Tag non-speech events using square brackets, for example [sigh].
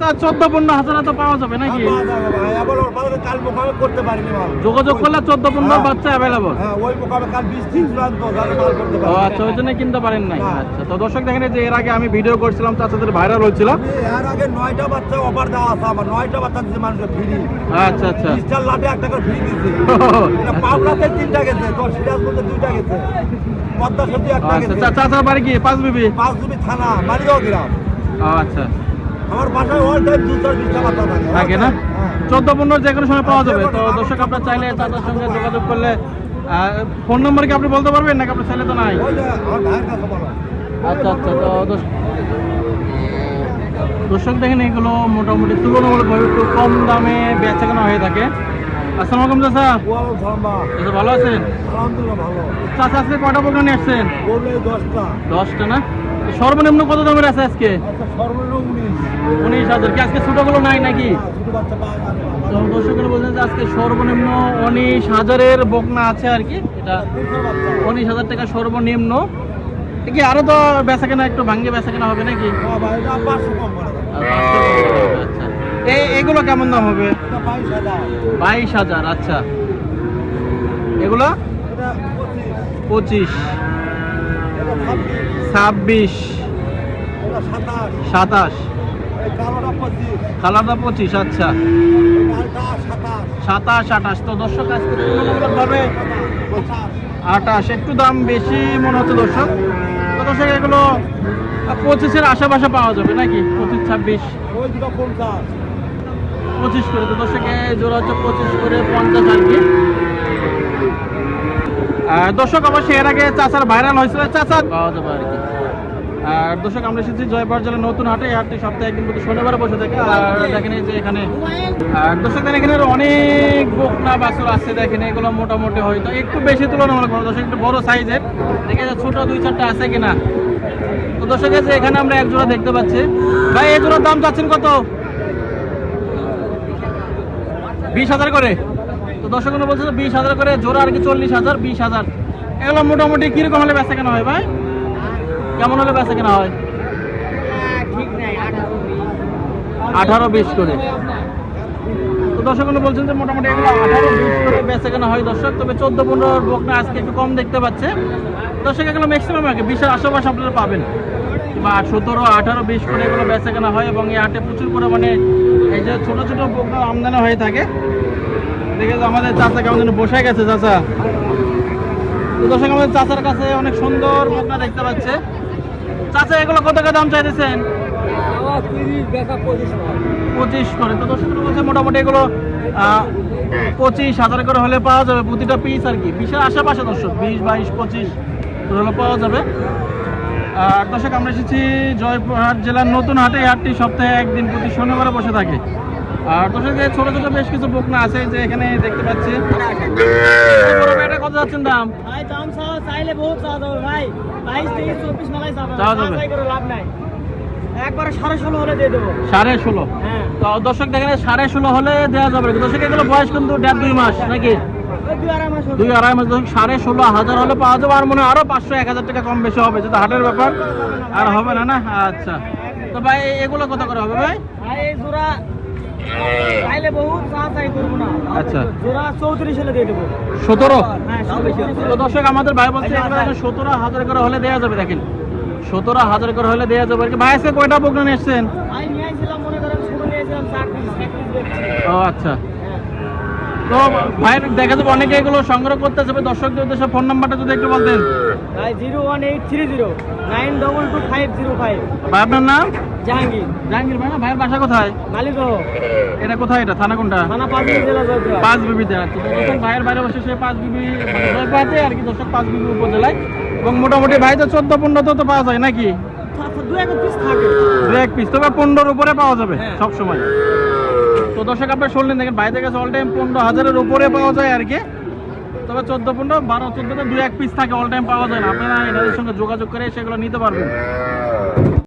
চোদ্দ পনেরো হাজার তো পাওয়া যাবে নাকি? হ্যাঁ, যোগাযোগ করলে চোদ্দ পনেরো হ্যাঁ। বাচ্চা অ্যাভেলেবল হ্যাঁ। আচ্ছা ওই জন্য কিনতে পারেন নাই। না। আচ্ছা তো দর্শক দেখেন যে এর আগে আমি ভিডিও করছিলাম চাচাদের ভাইরাল হয়েছিল। আমি এর আগে নয়টা বাচ্চা অফার দেওয়া আছে আমার নয়টা বাচ্চা দিচ্ছে মানুষের ফ্রি আচ্ছা আচ্ছা। বিশটার লাটে একটা করে ফ্রি দিচ্ছে [laughs] পাবনাতে তিনটা গেছে সিরাজগঞ্জে দুইটা গেছে পদ্মা সেতু একটা আচ্ছা গেছে। চাচার বাড়ি কি? পাঁচ বিবি পাঁচ জমি থানা মারিগাঁও গ্রাম। আচ্ছা। আমার বাসায় অল টাইম দু চার বিশটা বাচ্চা থাকে না। চোদ্দ পনেরো যে কোনো সময় পাওয়া যাবে। তো দর্শক আপনার চাইলে চাচার সঙ্গে যোগাযোগ করলে ফোন নম্বর কি আপনি বলতে পারবেন নাকি আপনার চাইলে তো নাই? আচ্ছা আচ্ছা তো দর্শক দেখেন এগুলো মোটামুটি তুলনামূলকভাবে একটু কম দামে বেচা কেনা হয়ে থাকে। আসসালামু আলাইকুম চাচা। চাচা ভালো আছেন? চাচা আজকে নিয়ে আসছেন? দশটা। দশটা না? সর্বনিম্ন কত দামের আছে আজকে? আচ্ছা উনিশ। হাজার কি আজকে ছোটোগুলো নাই নাকি? দর্শকেরা বলছেন যে আজকে সর্বনিম্ন উনিশ হাজারের বকনা আছে আর কি এটা উনিশ হাজার টাকা সর্বনিম্ন। এ কি আরও তো বেচা কেনা একটু ভাঙ্গে বেচা কেনা হবে নাকি? হ্যাঁ আচ্ছা এই এগুলো কেমন দাম হবে? বাইশ হাজার। আচ্ছা। এগুলো? পঁচিশ। ছাব্বিশ। সাতাশ। কালোটা পঁচিশ আচ্ছা। সাতাশ, আঠাশ। তো দর্শক, আজকে আঠাশ। একটু দাম বেশি মনে হচ্ছে দর্শক। তো দর্শক, এগুলো পঁচিশের আশেপাশে পাওয়া যাবে, নাকি? পঁচিশ, ছাব্বিশ। পঁচিশ করে। তো দর্শকে জোড়া হচ্ছে পঁচিশ করে পঞ্চাশ আর কি। দর্শক অবশ্যই এর আগে চাচার ভাইরাল হয়েছিল। চাচা পাওয়া যাবে আর কি। আর দর্শক আমরা এসেছি জয়পুর জেলার নতুন হাটে। হাটটি সপ্তাহে একদিন প্রতি শনিবারে বসে থাকে। আর দেখেন যে এখানে আর দর্শক এখানে অনেক বকনা বাছুর আছে। দেখেন এগুলো মোটামুটি হয়তো একটু বেশি তুলনামূলক দর্শক একটু বড় সাইজের। দেখে যে ছোট দুই চারটা আছে কিনা। তো দর্শক যে এখানে আমরা এক জোড়া দেখতে পাচ্ছি। ভাই এই জোড়ার দাম চাচ্ছেন কত? বিশ হাজার করে? তো দর্শক বলছে যে বিশ হাজার করে জোড়া আর কি চল্লিশ হাজার, বিশ হাজার। এগুলো মোটামুটি কীরকম হলে বেচা কেনা হয় ভাই? কেমন হলে বেচা কেনা হয়? আঠারো বিশ করে। তো দর্শক বলছেন যে মোটামুটি এগুলো আঠারো বিশ করে বেচা কেনা হয় দর্শক। তবে চোদ্দ পনেরো বকনা আজকে একটু কম দেখতে পাচ্ছে। দর্শক, এগুলো ম্যাক্সিমাম কি, বিশের আশেপাশে আপনারা পাবেন। বা সতেরো, আঠারো, বিশ করে এগুলো বেচা কেনা হয় এবং এই হাটে প্রচুর পরিমাণে এই যে ছোটো ছোটো বকনা আমদানি হয়ে থাকে। আমাদের চাচা বসে গেছে, চাচা। দর্শক, আমাদের চাচার কাছে অনেক সুন্দর দেখতে পাচ্ছে। চাচা, এগুলো কত দাম চাইতেছেন? পঁচিশ করে। বলছে মোটামুটি এগুলো পঁচিশ হাজার করে হলে পাওয়া যাবে প্রতিটা পিস আর কি। বিশের আশেপাশে দর্শক, বিশ, বাইশ, পঁচিশ হলে পাওয়া যাবে। দর্শক, আমরা এসেছি জয়পুরহাট জেলার নতুন হাটে। হাটটি সপ্তাহে একদিন প্রতি শনিবারে বসে থাকে। আর দর্শক ছোট ছোট বেশ কিছু বকনা আছে যে এখানে দেখতে পাচ্ছি। এটা কত যাচ্ছেন দাম? ভাই দাম চাওয়া চাইলে বহুত চাওয়া যাবে ভাই। বাইশ তেইশ চব্বিশ মেলায় চাওয়া চাওয়া যাবে। যাবে। করে লাভ নাই। একবারে সাড়ে ষোলো হলে দিয়ে দেবো। সাড়ে ষোলো? হ্যাঁ। তো দর্শক দেখেন সাড়ে ষোলো হলে দেওয়া যাবে। দর্শক এগুলো বয়স কিন্তু দেড় দুই মাস নাকি? দুই আড়াই মাস দর্শক সাড়ে ষোলো হাজার হলে পাওয়া যাবে আর মনে হয় আরও পাঁচশো এক হাজার টাকা কম বেশি হবে যেটা হাটের ব্যাপার। আর হবে না না? আচ্ছা। তো ভাই এগুলো কত করে হবে ভাই? ভাই এই জোড়া আচ্ছা। সতেরো? হ্যাঁ তো দর্শক আমাদের ভাই বলছে সতেরো হাজার করে হলে দেওয়া যাবে দেখেন। সতেরো হাজার করে হলে দেওয়া যাবে আর কি। ভাই আজকে কয়টা নিয়ে মনে দেখছি। ও আচ্ছা। হ্যাঁ তো ভাইয়ের দেখা যাবে অনেকে এগুলো সংগ্রহ করতে যাবে। দর্শকদের উদ্দেশ্যে ফোন নাম্বারটা যদি একটু বলতেন। ভাই zero one eight three zero nine double two five zero five. ভাই আপনার নাম? জাহাঙ্গীর। জাহাঙ্গীর ভাই না? ভাইয়ের বাসা কোথায়? এটা কোথায় এটা? থানা কোনটা? থানা পাবলিক জেলা পাঁচ বিবিতে আছে ভাইয়ের বাইরে বসে সে পাঁচ বিবি আর কি দর্শক পাঁচ বিবি উপজেলায়। এবং মোটামুটি ভাই তো চোদ্দ পনেরো তো পাওয়া যায় নাকি? দু এক পিস থাকে। দু এক পিস তবে পনেরোর উপরে পাওয়া যাবে হ্যাঁ। সব সময় তো দর্শক শুনলেন, দেখেন, বাইরে কাছে অল টাইম পনেরো হাজারের উপরে পাওয়া যায় আর কি। তবে চোদ্দ পনেরো, বারো চোদ্দোতে দু এক পিস থাকে অল টাইম পাওয়া যায় না। আপনারা এনাদের সঙ্গে যোগাযোগ করে সেগুলো নিতে পারবেন।